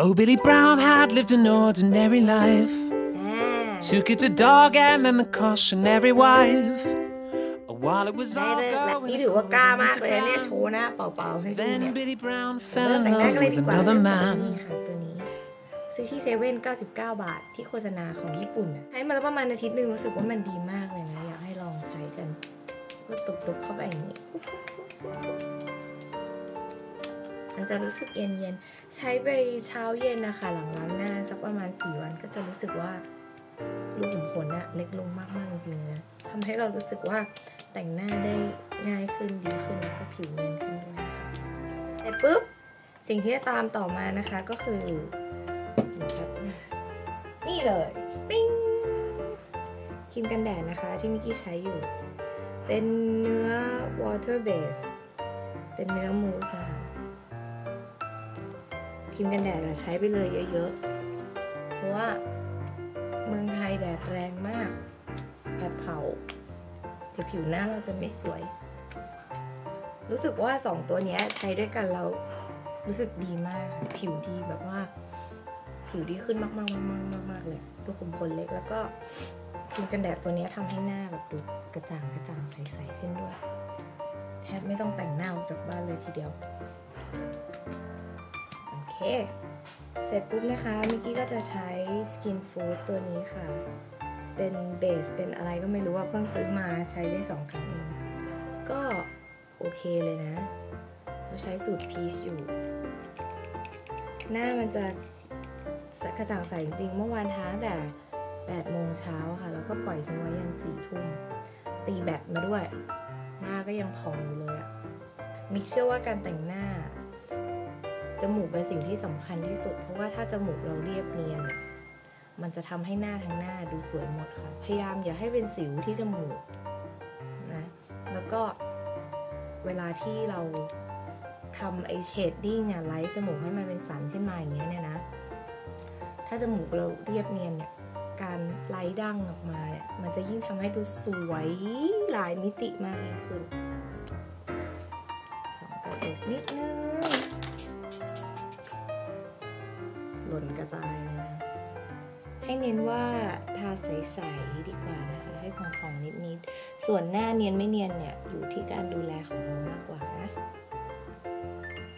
Oh, Billy Brown had lived an ordinary life. อ่า Two kids, a dog, and then the cautionary wife. While it was ได้ all เลยและ going นี่ถือว่ากล้ามาก according เลยนะเนี่ย to โชว์หน้าเปล่าๆให้ดู plan, เนี่ย Then Billy Brown เริ่ fell ม in แต่งหน้า love กันเลย with ดีกว่า another นี่ man. ค่ะตัวนี้ซื้อที่เซเว่น99 บาท ที่โฆษณาของญี่ปุ่นนะใช้มาแล้วประมาณอาทิตย์หนึ่งรู้สึกว่ามันดีมากเลยนะ อยากให้ลองใช้กัน ก็ตบๆเข้าไปอย่างนี้ มันจะรู้สึกเย็นๆใช้ไปเช้าเย็นนะคะ หลังล้างหน้าสักประมาณ 4 วันก็จะรู้สึกว่ารูขุมขนอะเล็กลงมากๆจริงๆนะทำให้เรารู้สึกว่าแต่งหน้าได้ง่ายขึ้นดีขึ้นแล้วก็ผิวเนียนขึ้นด้วยนะคะเสร็จปุ๊บสิ่งที่จะตามต่อมานะคะก็คือ นี่เลยปิ้งครีมกันแดดนะคะที่มิกกี้ใช้อยู่ เป็นเนื้อ water base เป็นเนื้อมูสนะคะ รีมกันแดดอะใช้ไปเลยเยอะๆ เพราะว่าเมืองไทยแดดแรงมากแผดเผา เดี๋ยวผิวหน้าเราจะไม่สวย รู้สึกว่าสองตัวเนี้ยใช้ด้วยกันเรารู้สึกดีมากค่ะผิวดีแบบว่า ผิวดีขึ้นมากๆมากๆมากๆเลยดูขุมขนเล็กแล้วก็ครีมกันแดดตัวเนี้ยทำให้หน้าแบบดูกระจ่างกระจ่างใสๆขึ้นด้วย แทบไม่ต้องแต่งหน้าออกจากบ้านเลยทีเดียวโอ เค เสร็จปุ๊บนะคะเมื่อกี้ก็จะใช้ Skin Food ตัวนี้ค่ะ เป็นเบสเป็นอะไรก็ไม่รู้ว่าเพิ่งซื้อมาใช้ได้สองครั้งเองก็โอเคเลยนะเราใช้สูตรพีชอยู่ หน้ามันจะกระจ่างใสจริงเมื่อวานทางแต่8โมงเช้าค่ะ แล้วก็ปล่อยทิ้งไว้ยัน4ทุ่ม ตีแบตมาด้วย หน้าก็ยังผ่องอยู่เลยอะมิกเชื่อว่าการแต่งหน้า จมูกเป็นสิ่งที่สำคัญที่สุด เพราะว่าถ้าจมูกเราเรียบเนียนมันจะทำให้หน้าทั้งหน้าดูสวยหมดค่ะ พยายามอย่าให้เป็นสิวที่จมูกนะ แล้วก็เวลาที่เราทำไอเชดดิ้งอะไลท์จมูกให้มันเป็นสันขึ้นมาอย่างเงี้ยเนี่ยนะ ถ้าจมูกเราเรียบเนียนเนี่ย การไลท์ดั้งออกมาเนี่ย มันจะยิ่งทำให้ดูสวยหลายมิติมากยิ่งขึ้นสองกระจกนิดนึง หล่นกระจายเลยนะ ให้เน้นว่าทาใสๆดีกว่านะคะ ให้ผ่องๆนิดๆ ส่วนหน้าเนียนไม่เนียนเนี่ยอยู่ที่การดูแลของเรามากกว่านะ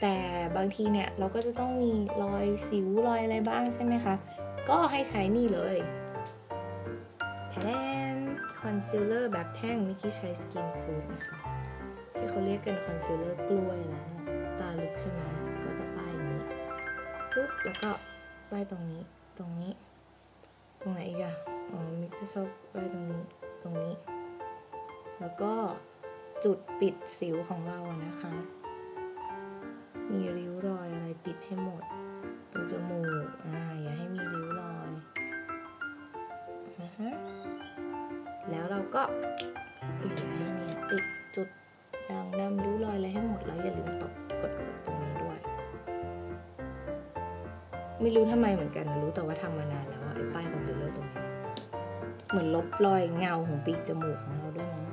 แต่บางทีเนี่ยเราก็จะต้องมีรอยสิวรอยอะไรบ้างใช่ไหมคะ ก็ให้ใช้นี่เลยแทนคอนซีลเลอร์แบบแท่งมิกกี้ใช้สกินฟูดนะคะ ที่เขาเรียกกันคอนซีลเลอร์กล้วยนะ ตาลึกใช่ไหมก็จะป้ายนี้ปุ๊บแล้วก็ ป้ายตรงนี้ ตรงนี้ ตรงไหนอีกอะอ๋อมิกก็ชอบป้ายตรงนี้ ตรงนี้ แล้วก็จุดปิดสิวของเราอะนะคะ มีริ้วรอยอะไรปิดให้หมด ตรงจมูก อ่า อย่าให้มีริ้วรอยอ่าฮะแล้วเราก็เกลี่ยให้เนียนปิดจุดด่างดำริ้วรอยอะไรให้หมดแล้วอย่าลืมตบกดๆตรง ไม่รู้ทำไมเหมือนกันรู้แต่ว่าทำมานานแล้วไอ้ป้ายคอนซีลเลอร์ตรงนี้เหมือนลบรอยเงาของปีกจมูกของเราด้วยมั้ง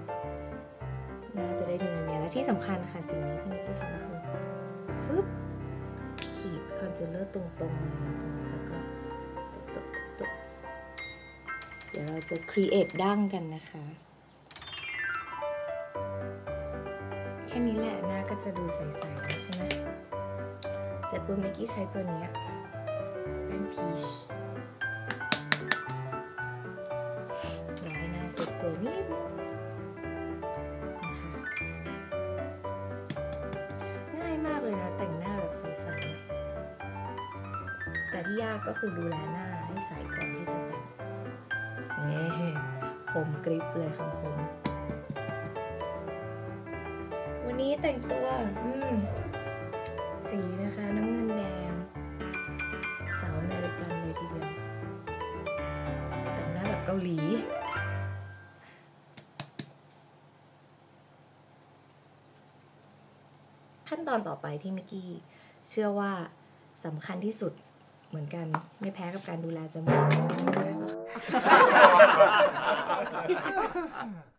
น่าจะได้ดูเนียนๆและที่สำคัญค่ะสิ่งนี้ที่มิกกี้ทำก็คือฟึบขีดคอนซีลเลอร์ตรงๆเลยนะตรงนี้แล้วก็ตบตบตบเดี๋ยวเราจะครีเอทดั้งกันนะคะแค่นี้แหละหน้าก็จะดูใสๆแล้วใช่ไหมเสร็จปุ๊บมิกกี้ใช้ตัวนี้ ยแป้งพีชรอให้หน้าเสร็จตัวนิดนะคะง่ายมากเลยนะ แต่งหน้าแบบใสๆแต่ที่ยากก็คือดูแลหน้าให้ใสก่อนที่จะแต่งนี่คมกริบเลยคำคมวันนี้แต่งตัว อืม สีนะคะ น้ำเงินแดง กันเลยทีเดียวแต่งหน้าแบบเกาหลีขั้นตอนต่อไปที่มิกกี้เชื่อว่าสำคัญที่สุดเหมือนกันไม่แพ้กับการดูแลจมูก